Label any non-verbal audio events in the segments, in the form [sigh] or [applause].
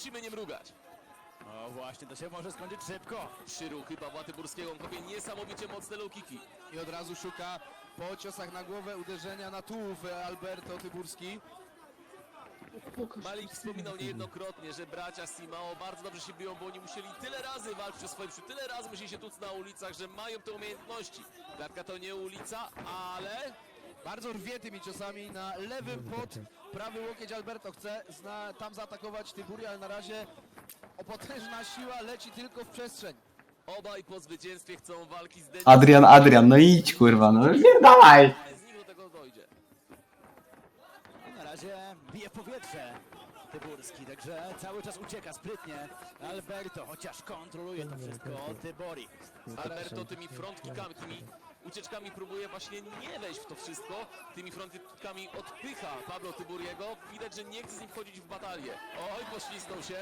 prosimy nie mrugać. No właśnie, to się może skończyć szybko. Trzy ruchy Pawła Tyburskiego, on kopie niesamowicie mocne low kicki. I od razu szuka po ciosach na głowę uderzenia na tułów e, Alberto Tyburski. Malik wspominał niejednokrotnie, że bracia Simao bardzo dobrze się biją, bo oni musieli tyle razy walczyć o swoje przy tyle razy musieli się tuc na ulicach, że mają te umiejętności. Klatka to nie ulica, ale Bardzo rwie tymi ciosami na lewym pod prawy łokieć Alberto chce zna, tam zaatakować Tyburi, ale na razie opotężna siła leci tylko w przestrzeń. obaj po zwycięstwie chcą walki z Denis. Adrian, Adrian, no idź kurwa, no nie dawaj. Z nim do tego dojdzie. Na razie bije w powietrze Tyburski, także cały czas ucieka sprytnie. Alberto, chociaż kontroluje to wszystko, Tybori. Alberto tymi front kickami, tymi ucieczkami próbuje właśnie nie wejść w to wszystko. Tymi front kickami odpycha Pablo Tyburiego. Widać, że nie chce z nim wchodzić w batalię. Oj, poślizgnął się.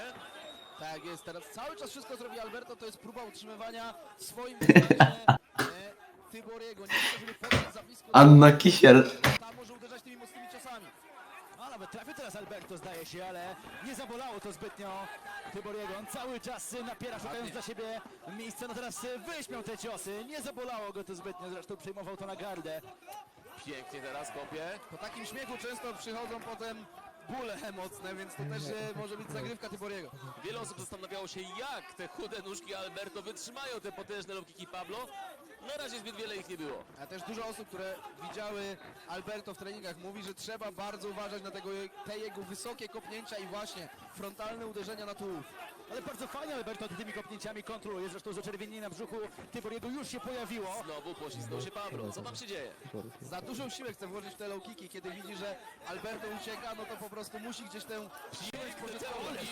Tak jest, teraz cały czas wszystko zrobi Alberto, to jest próba utrzymywania w swoim [laughs] e, Tyboriego. Nie chce, żeby podszedł za blisko. Anna Kisiel. Tam może uderzać tymi mocnymi ciosami. A nawet trafił teraz Alberto, zdaje się, ale nie zabolało to zbytnio Tyboriego. On cały czas napiera, szukając dla siebie miejsca. No teraz wyśmiał te ciosy. Nie zabolało go to zbytnio, zresztą przejmował to na gardę. Pięknie teraz kopie. Po takim śmiechu często przychodzą potem bóle mocne, więc to też e, może być zagrywka Tyboriego. Wiele osób zastanawiało się, jak te chude nóżki Alberto wytrzymają te potężne low kicki Pablo. Na razie zbyt wiele ich nie było. A też dużo osób, które widziały Alberto w treningach mówi, że trzeba bardzo uważać na tego, te jego wysokie kopnięcia i właśnie frontalne uderzenia na tułów. Ale bardzo fajnie Alberto tymi kopnięciami kontroluje. Zresztą zaczerwienienie na brzuchu Tyboriego już się pojawiło. Znowu poślizgnął się Pablo. Co tam się dzieje? Za dużą siłę chce włożyć w te low kicki. Kiedy widzi, że Alberto ucieka, no to po prostu musi gdzieś tę siłę spożytkować.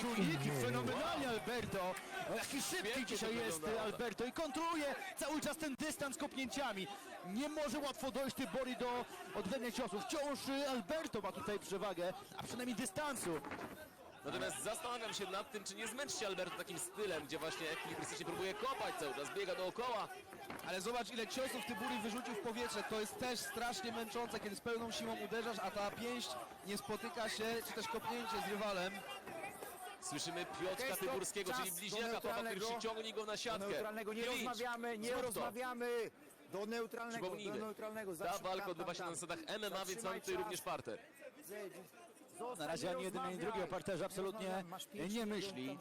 Fenomenalnie Alberto. Jaki szybki Świetnie dzisiaj jest wyglądało. Alberto i kontroluje cały czas ten dystans kopnięciami. Nie może łatwo dojść Tybori do odwenia ciosów. Wciąż Alberto ma tutaj przewagę, a przynajmniej dystansu. Natomiast zastanawiam się nad tym, czy nie zmęczy się Alberto takim stylem, gdzie właśnie ekwilibrystycznie próbuje kopać cały czas, biega dookoła. Ale zobacz, ile ciosów Tyburi wyrzucił w powietrze. To jest też strasznie męczące, kiedy z pełną siłą uderzasz, a ta pięść nie spotyka się, czy też kopnięcie z rywalem. Słyszymy Piotrka to Tyburskiego, czyli do bliźniaka Pawła. Pierwszy, ciągnij go na Do siatkę. neutralnego nie Clinch. rozmawiamy, nie rozmawiamy. Do neutralnego, do neutralnego. ta Zatrzymaj walka tam, odbywa się tam, na zasadach tam. MMA, więc mamy tutaj czas. również parter. Na razie ani jeden, ani drugi o parterze absolutnie nie myśli.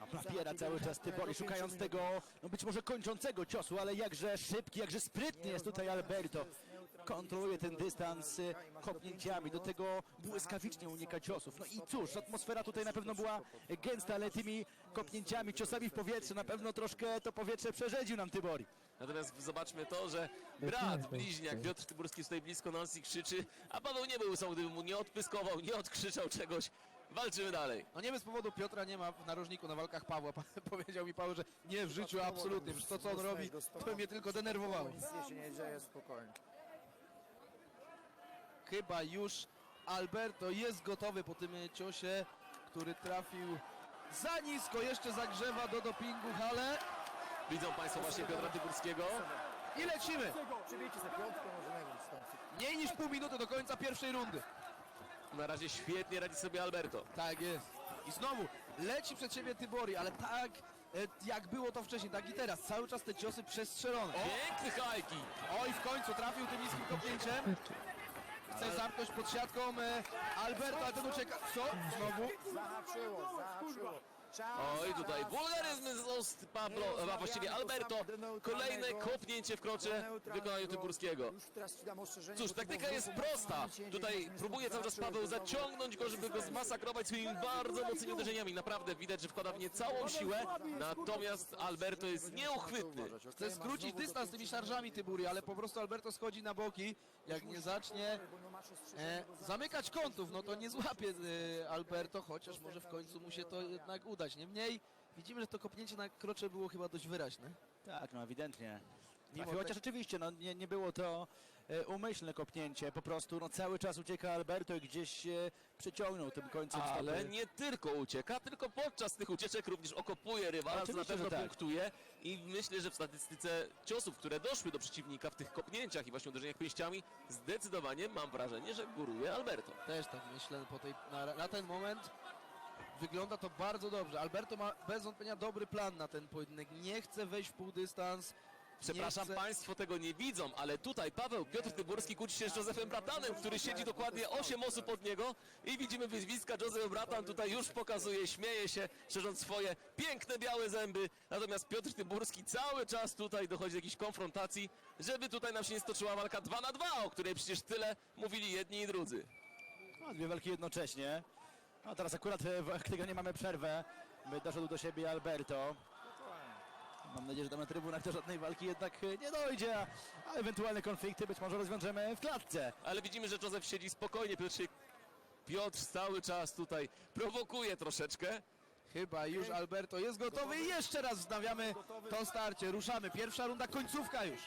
A napiera cały czas Tybori, szukając tego, no być może kończącego ciosu, ale jakże szybki, jakże sprytny jest tutaj Alberto. Kontroluje ten dystans y, kopnięciami, do tego błyskawicznie unika ciosów. No i cóż, atmosfera tutaj na pewno była gęsta, ale tymi kopnięciami, ciosami w powietrze na pewno troszkę to powietrze przerzedził nam Tybori. Natomiast zobaczmy to, że brat, bliźniak Piotr Tyburski tutaj blisko nas i krzyczy, a Paweł nie był sam, gdyby mu nie odpyskował, nie odkrzyczał czegoś. Walczymy dalej. No nie bez powodu Piotra nie ma w narożniku na walkach Pawła. [laughs] Powiedział mi Paweł, że nie w życiu absolutnie. Przecież to co on robi, to mnie tylko denerwowało. Nic się nie dzieje, spokojnie. Chyba już Alberto jest gotowy po tym ciosie, który trafił za nisko. Jeszcze zagrzewa do dopingu ale Widzą Państwo właśnie Piotra Tyburskiego. i lecimy. Przybijcie piątkę. Mniej niż pół minuty do końca pierwszej rundy. Na razie świetnie radzi sobie Alberto. Tak jest. I znowu leci przed siebie Tybori, ale tak e, jak było to wcześniej, tak i teraz. Cały czas te ciosy przestrzelone. Piękny kick. Oj, w końcu trafił tym niskim kopnięciem. Chce zamknąć pod siatką e, Alberto, ale ten ucieka. Co? Znowu? Zahaczyło, zahaczyło. Oj, tutaj wulgaryzmy z ust Pablo, a właściwie Alberto. Kolejne kopnięcie w krocze w wykonaniu Tyburskiego. Cóż, taktyka jest prosta. Tutaj próbuje cały czas Paweł zaciągnąć go, żeby go zmasakrować swoimi bardzo mocnymi uderzeniami. Naprawdę widać, że wkłada w nie całą siłę, natomiast Alberto jest nieuchwytny. Chce skrócić dystans tymi szarżami Tyburi, ale po prostu Alberto schodzi na boki. Jak nie zacznie e, zamykać kątów, no to nie złapie e, Alberto, chociaż może w końcu mu się to jednak udać. Niemniej widzimy, że to kopnięcie na krocze było chyba dość wyraźne. Tak, no ewidentnie. Mimo Trafił, chociaż oczywiście no, nie, nie było to umyślne kopnięcie, po prostu no, cały czas ucieka Alberto i gdzieś e, przyciągnął tym końcem Ale stopy. nie tylko ucieka, tylko podczas tych ucieczek również okopuje rywala, co na pewno tak. punktuje i myślę, że w statystyce ciosów, które doszły do przeciwnika w tych kopnięciach i właśnie uderzeniach pięściami, zdecydowanie mam wrażenie, że góruje Alberto. Też tak myślę po tej, na, na ten moment. Wygląda to bardzo dobrze. Alberto ma bez wątpienia dobry plan na ten pojedynek. Nie chce wejść w półdystans. Przepraszam. Państwo tego nie widzą, ale tutaj Paweł Piotr Tyburski kłóci się z Józefem Bratanem, który siedzi dokładnie 8 osób od niego i widzimy wyzwiska. Józef Bratan tutaj już pokazuje, śmieje się, szerząc swoje piękne białe zęby. Natomiast Piotr Tyburski cały czas tutaj dochodzi do jakiejś konfrontacji, żeby tutaj nam się nie stoczyła walka 2 na 2, o której przecież tyle mówili jedni i drudzy. No, dwie walki jednocześnie. A teraz akurat e, w tego nie mamy przerwę. By doszedł do siebie Alberto. Mam nadzieję, że tam na trybunach do żadnej walki jednak e, nie dojdzie, a- ewentualne konflikty być może rozwiążemy w klatce. Ale widzimy, że Józef siedzi spokojnie, Piotr, się... Piotr cały czas tutaj prowokuje troszeczkę. Chyba już Alberto jest gotowy i jeszcze raz wznawiamy to starcie. Ruszamy. Pierwsza runda, końcówka już.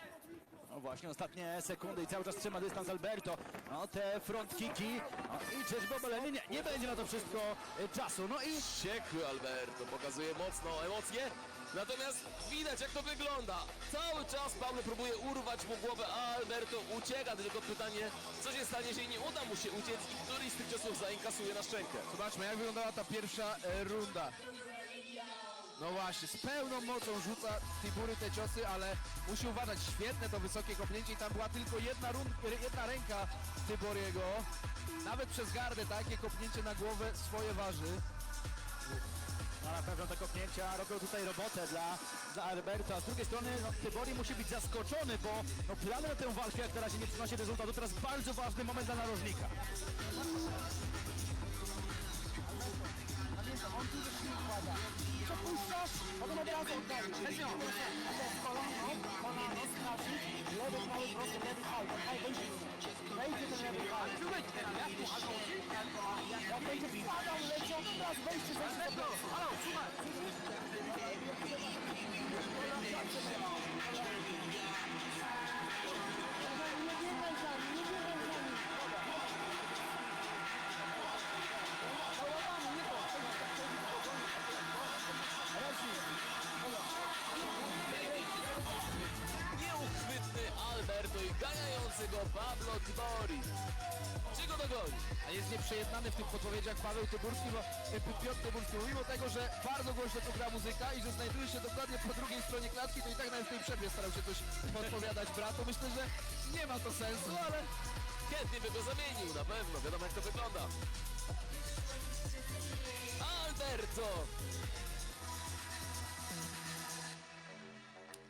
No właśnie, ostatnie sekundy i cały czas trzyma dystans Alberto. No te front kicki. No i czyżby obalenie? Nie, nie będzie na to wszystko e, czasu. No i Wściekły Alberto, pokazuje mocno emocje. Natomiast widać jak to wygląda. Cały czas Pablo próbuje urwać mu głowę, a Alberto ucieka. Tylko pytanie, co się stanie, jeżeli nie uda mu się uciec i któryś z tych ciosów zainkasuje na szczękę. Zobaczmy, jak wyglądała ta pierwsza e, runda. No właśnie, z pełną mocą rzuca Tibury te ciosy, ale musi uważać. Świetne to wysokie kopnięcie i tam była tylko jedna, rund, jedna ręka Tyboriego. Nawet przez gardę takie kopnięcie na głowę swoje waży. Na pewno te kopnięcia robią tutaj robotę dla, dla Alberto. A z drugiej strony no, Tybori musi być zaskoczony, bo no, na tę walkę jak na razie nie przynosi rezultatu. Teraz bardzo ważny moment dla narożnika. Przepuszczasz, potem od razu oddajesz. Lewy, prawy, prosty, lewy, wejdzie. Ten lewy haj. Jak będzie wpadał, leciał, to teraz wejście, wejście do prosto. Halo. Ganiający go Pablo Tibori. Czy go dogoni? A jest nieprzejednany w tych podpowiedziach Paweł Tyburski, bo e, Piotr Tyburski, mimo tego, że bardzo głośno tu gra muzyka i że znajduje się dokładnie po drugiej stronie klatki, to i tak nawet w tej przerwie starał się coś podpowiadać bratu. Myślę, że nie ma to sensu, ale Chętnie by go zamienił, na pewno. Wiadomo jak to wygląda. Alberto!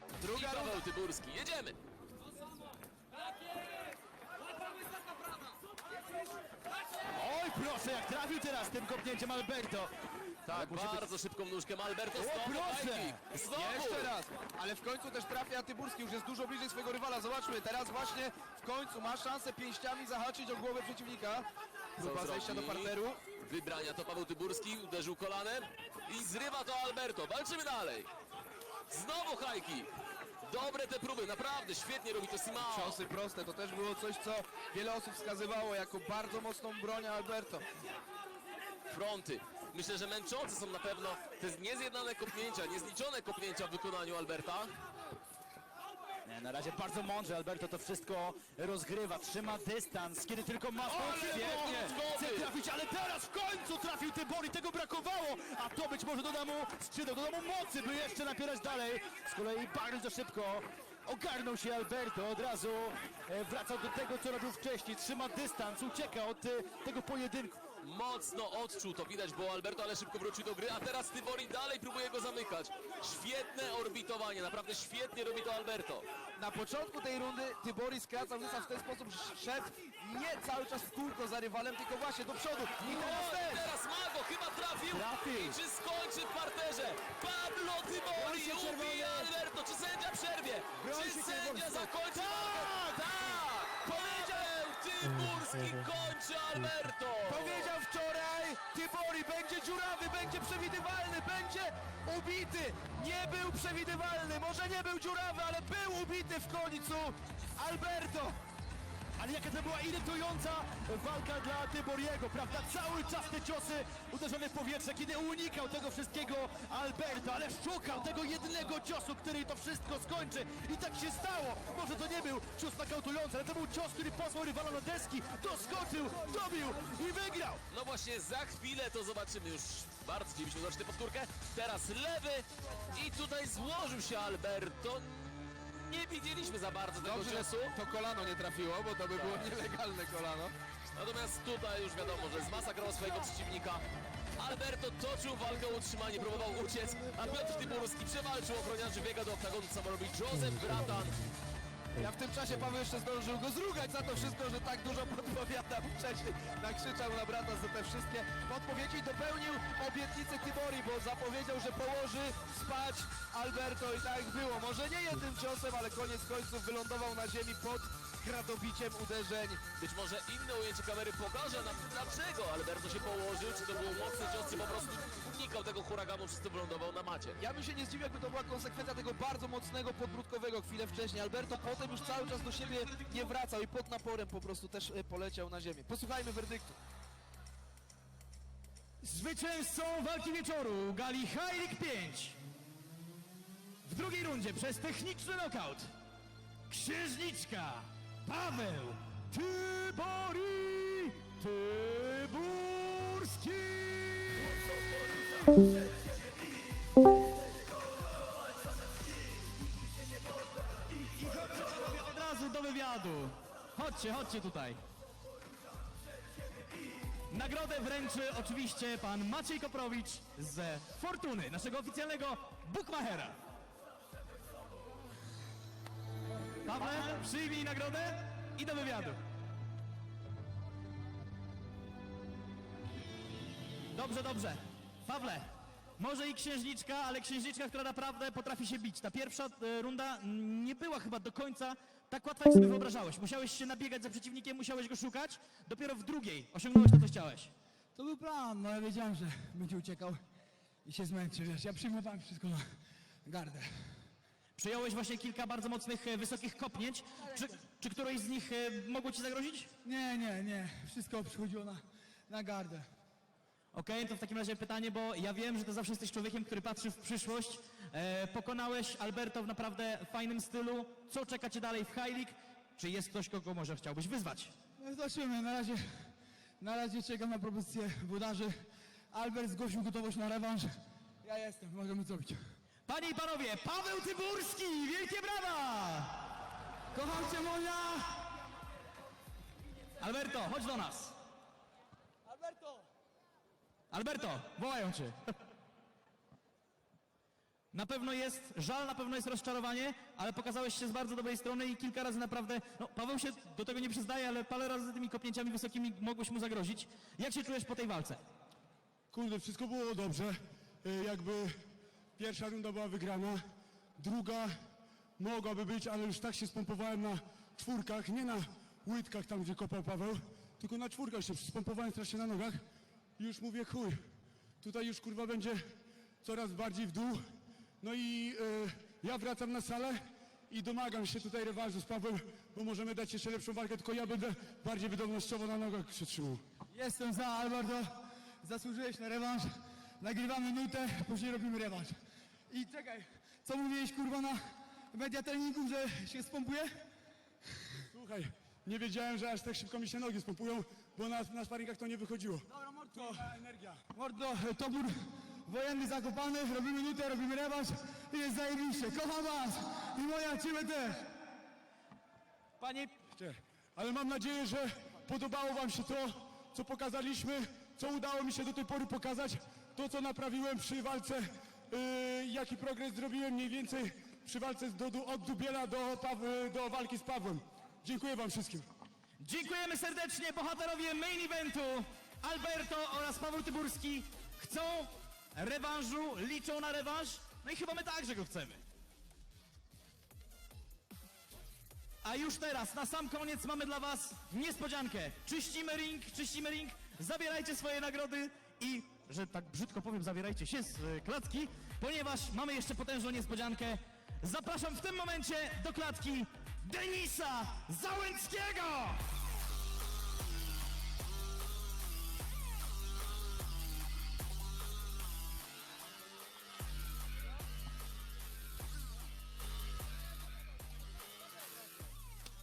I druga runda. Paweł Tyburski. Jedziemy! Oj, proszę, jak trafił teraz tym kopnięciem Alberto. Tak, musi być- bardzo szybką nóżką Alberto. O, Znowu proszę! high kick. Znowu! Jeszcze raz, ale w końcu też trafia Tyburski, już jest dużo bliżej swojego rywala. Zobaczmy, teraz właśnie w końcu ma szansę pięściami zahaczyć o głowę przeciwnika. Próba Co zejścia do zrobi? parteru. Wybrania to Paweł Tyburski, uderzył kolanem i zrywa to Alberto. Walczymy dalej. Znowu high kick. Dobre te próby, naprawdę świetnie robi to Simao. Ciosy proste, to też było coś, co wiele osób wskazywało jako bardzo mocną broń Alberto. Fronty. Myślę, że męczące są na pewno te niezjednane kopnięcia, niezliczone kopnięcia w wykonaniu Alberta. Na razie bardzo mądrze Alberto to wszystko rozgrywa, trzyma dystans, kiedy tylko ma świetnie, chce trafić, ale teraz w końcu trafił Tybori, tego brakowało, a to być może doda mu skrzydeł, doda mu mocy, by jeszcze napierać dalej. Z kolei bardzo szybko ogarnął się Alberto, od razu e, wracał do tego, co robił wcześniej, trzyma dystans, ucieka od e, tego pojedynku. Mocno odczuł to widać, bo Alberto ale szybko wrócił do gry, a teraz Tybori dalej próbuje go zamykać. Świetne orbitowanie, naprawdę świetnie robi to Alberto. Na początku tej rundy Tybori skracał dystans w ten sposób, że szedł nie cały czas w kółko za rywalem, tylko właśnie do przodu. I teraz też! teraz ma go, chyba trafił. Trafił. I czy skończy w parterze? Pablo Tybori ubija Alberto. Czy sędzia przerwie? Broń Czy sędzia zakończy? Tak! Tak! Tyburski kończy Alberto. Powiedział wczoraj, Tybori będzie dziurawy, będzie przewidywalny, będzie ubity. Nie był przewidywalny, może nie był dziurawy, ale był ubity w końcu. Alberto! Ale jaka to była irytująca walka dla Tyboriego, prawda? Cały czas te ciosy uderzone w powietrze, kiedy unikał tego wszystkiego Alberto, ale szukał tego jednego ciosu, który to wszystko skończy. I tak się stało. Może to nie był cios nakautujący, ale to był cios, który posłał rywala na deski, doskoczył, dobił i wygrał. No właśnie, za chwilę to zobaczymy już. Bardzo chcielibyśmy zobaczyć tę powtórkę. Teraz lewy i tutaj złożył się Alberto. Nie widzieliśmy za bardzo tego Dobrze, ciosu. to kolano nie trafiło, bo to by było nielegalne kolano. Natomiast tutaj już wiadomo, że zmasakrował swojego przeciwnika. Alberto toczył walkę o utrzymanie, próbował uciec, a Piotr Tyburski przewalczył ochroniarzy, biega do oktagonu, co ma robić Joseph Bratan. Ja w tym czasie Paweł jeszcze zdążył go zrugać za to wszystko, że tak dużo podpowiadał [laughs] wcześniej. Nakrzyczał na brata za te wszystkie podpowiedzi i dopełnił obietnicę Tybori, bo zapowiedział, że położy spać Alberto i tak było. Może nie jednym ciosem, ale koniec końców wylądował na ziemi pod kradobiciem uderzeń. Być może inne ujęcie kamery pokaże nam, dlaczego Alberto się położył, czy to był mocny cios, czy po prostu unikał tego huraganu, to wylądował na macie. Ja bym się nie zdziwił, jakby to była konsekwencja tego bardzo mocnego podbródkowego chwilę wcześniej. Alberto potem już cały czas do siebie nie wracał i pod naporem po prostu też e, poleciał na ziemię. Posłuchajmy werdyktu. Zwycięzcą walki wieczoru gali Heilig 5 w drugiej rundzie przez techniczny knockout księżniczka Paweł Tybori Tyburski. Od razu do wywiadu. Chodźcie, chodźcie tutaj. Nagrodę wręczy oczywiście pan Maciej Koprowicz z Fortuny, naszego oficjalnego bookmachera. Paweł, przyjmij nagrodę i do wywiadu. Dobrze, dobrze. Pawle, może i księżniczka, ale księżniczka, która naprawdę potrafi się bić. Ta pierwsza e, runda nie była chyba do końca tak łatwa, jak sobie wyobrażałeś. Musiałeś się nabiegać za przeciwnikiem, musiałeś go szukać. Dopiero w drugiej osiągnąłeś to, co chciałeś. To był plan, no ja wiedziałem, że będzie uciekał i się zmęczy, wiesz, ja przyjmowałem wszystko na gardę. Przyjąłeś właśnie kilka bardzo mocnych, e, wysokich kopnięć. Czy, czy któreś z nich e, mogło ci zagrozić? Nie, nie, nie, wszystko przychodziło na, na gardę. Okej, to w takim razie pytanie, bo ja wiem, że ty zawsze jesteś człowiekiem, który patrzy w przyszłość. E, pokonałeś Alberto w naprawdę fajnym stylu. Co czeka cię dalej w High League? Czy jest ktoś, kogo może chciałbyś wyzwać? No zobaczymy, na razie, na razie czekam na propozycję włodarzy. Albert zgłosił gotowość na rewanż. Ja jestem, możemy zrobić. Panie i panowie, Paweł Tyburski! Wielkie brawa! Kocham cię, Monia! Alberto, chodź do nas. Alberto! Alberto, wołają cię. [laughs] Na pewno jest żal, na pewno jest rozczarowanie, ale pokazałeś się z bardzo dobrej strony i kilka razy naprawdę, no Paweł się do tego nie przyznaje, ale parę razy tymi kopnięciami wysokimi mogłeś mu zagrozić. Jak się czujesz po tej walce? Kurde, wszystko było dobrze. Y, Jakby pierwsza runda była wygrana, druga mogłaby być, ale już tak się spompowałem na czwórkach, nie na łydkach tam, gdzie kopał Paweł, tylko na czwórkach się spompowałem strasznie na nogach. I już mówię, chuj, tutaj już kurwa będzie coraz bardziej w dół. No i y, ja wracam na salę i domagam się tutaj rewanżu z Pawłem, bo możemy dać jeszcze lepszą walkę, tylko ja będę bardziej wydolnościowo na nogach się trzymał. Jestem za, Alberto. Zasłużyłeś na rewanż. Nagrywamy nutę, później robimy rewanż. I czekaj, co mówiłeś kurwa na media treningu, że się spompuje? Słuchaj, nie wiedziałem, że aż tak szybko mi się nogi spompują, bo na, na sparingach to nie wychodziło. Dobra, Mordko. energia. Mordo, topór wojenny zakopany, robimy nutę, robimy rewanż i jest zajebiście. Kocham was i moja ciebie też. Panie, Cie, Ale mam nadzieję, że podobało wam się to, co pokazaliśmy, co udało mi się do tej pory pokazać, to, co naprawiłem przy walce, yy, jaki progres zrobiłem mniej więcej przy walce z do, od Dubiela do, do walki z Pawłem. Dziękuję wam wszystkim. dziękujemy serdecznie bohaterowie main eventu Alberto oraz Paweł Tyburski chcą rewanżu, liczą na rewanż, no i chyba my także go chcemy. A już teraz, na sam koniec mamy dla was niespodziankę. Czyścimy ring, czyścimy ring, zabierajcie swoje nagrody i, że tak brzydko powiem, zabierajcie się z e, klatki, ponieważ mamy jeszcze potężną niespodziankę. Zapraszam w tym momencie do klatki Denisa Załęckiego!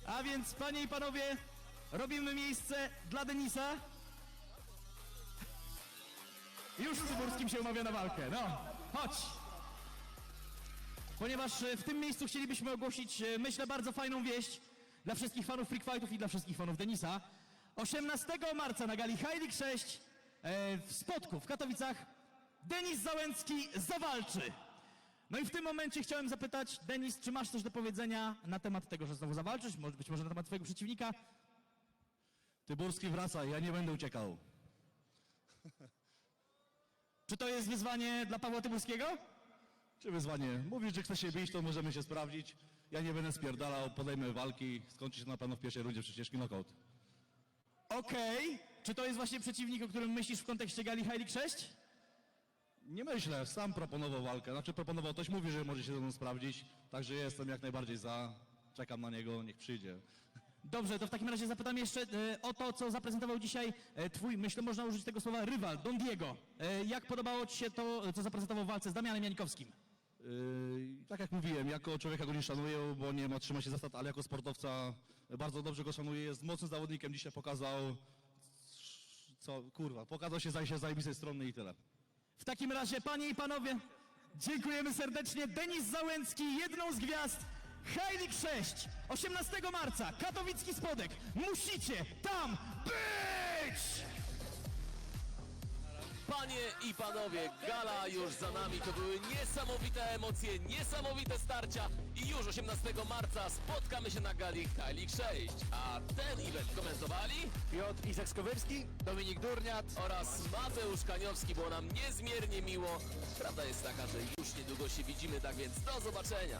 A więc, panie i panowie, robimy miejsce dla Denisa. Już z Cyburskim się umawia na walkę, no, chodź. Ponieważ e, w tym miejscu chcielibyśmy ogłosić, e, myślę, bardzo fajną wieść dla wszystkich fanów Freak Fightów i dla wszystkich fanów Denisa. 18 marca na gali League 6 e, w Spodku w Katowicach Denis Załęcki zawalczy. No i w tym momencie chciałem zapytać, Denis, czy masz coś do powiedzenia na temat tego, że znowu zawalczysz? Być może na temat twojego przeciwnika? Tyburski wraca, ja nie będę uciekał. Czy to jest wyzwanie dla Pawła Tyburskiego? Czy wyzwanie? Mówisz, że chcesz się bić, to możemy się sprawdzić. Ja nie będę spierdalał, podejmę walki, skończy się na pewno w pierwszej rundzie przecież knockout. Okej. Czy to jest właśnie przeciwnik, o którym myślisz w kontekście gali League 6? Nie myślę, sam proponował walkę. Znaczy proponował, ktoś mówi, że może się ze mną sprawdzić, także jestem jak najbardziej za. Czekam na niego, niech przyjdzie. Dobrze, to w takim razie zapytam jeszcze e, o to, co zaprezentował dzisiaj e, twój, myślę, można użyć tego słowa, rywal, Don Diego. E, jak podobało ci się to, co zaprezentował w walce z Damianem Janikowskim? Yy, tak jak mówiłem, jako człowieka go nie szanuję, bo nie ma trzyma się zasad, ale jako sportowca bardzo dobrze go szanuję. Jest mocnym zawodnikiem, dzisiaj pokazał, co, kurwa, pokazał się z zajebistej strony i tyle. W takim razie, panie i panowie, dziękujemy serdecznie. Denis Załęcki, jedną z gwiazd League 6, 18 marca, katowicki spodek. Musicie tam być! Panie i panowie, gala już za nami. To były niesamowite emocje, niesamowite starcia. I już 18 marca spotkamy się na gali High League 6. A ten event komentowali Piotr Izak-Skowerski, Dominik Durniat. oraz Mateusz Kaniowski. Było nam niezmiernie miło. Prawda jest taka, że już niedługo się widzimy, tak więc do zobaczenia.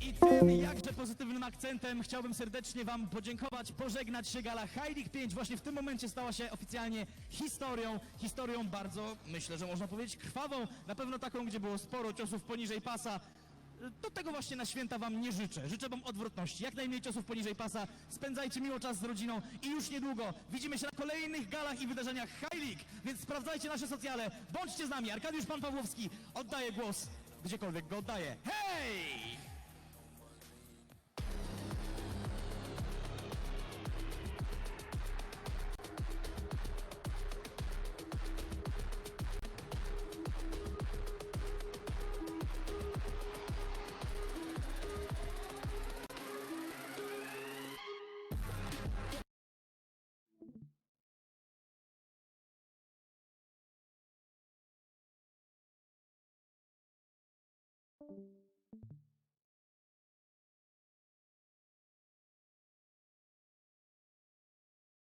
I tym jakże pozytywnym akcentem chciałbym serdecznie Wam podziękować, pożegnać się gala League 5. Właśnie w tym momencie stała się oficjalnie historią, historią bardzo, myślę, że można powiedzieć krwawą, na pewno taką, gdzie było sporo ciosów poniżej pasa. Do tego właśnie na święta Wam nie życzę. Życzę Wam odwrotności. Jak najmniej ciosów poniżej pasa. Spędzajcie miło czas z rodziną i już niedługo widzimy się na kolejnych galach i wydarzeniach League. Więc sprawdzajcie nasze socjale. Bądźcie z nami. Arkadiusz Pan Pawłowski oddaje głos gdziekolwiek go oddaje. Hej!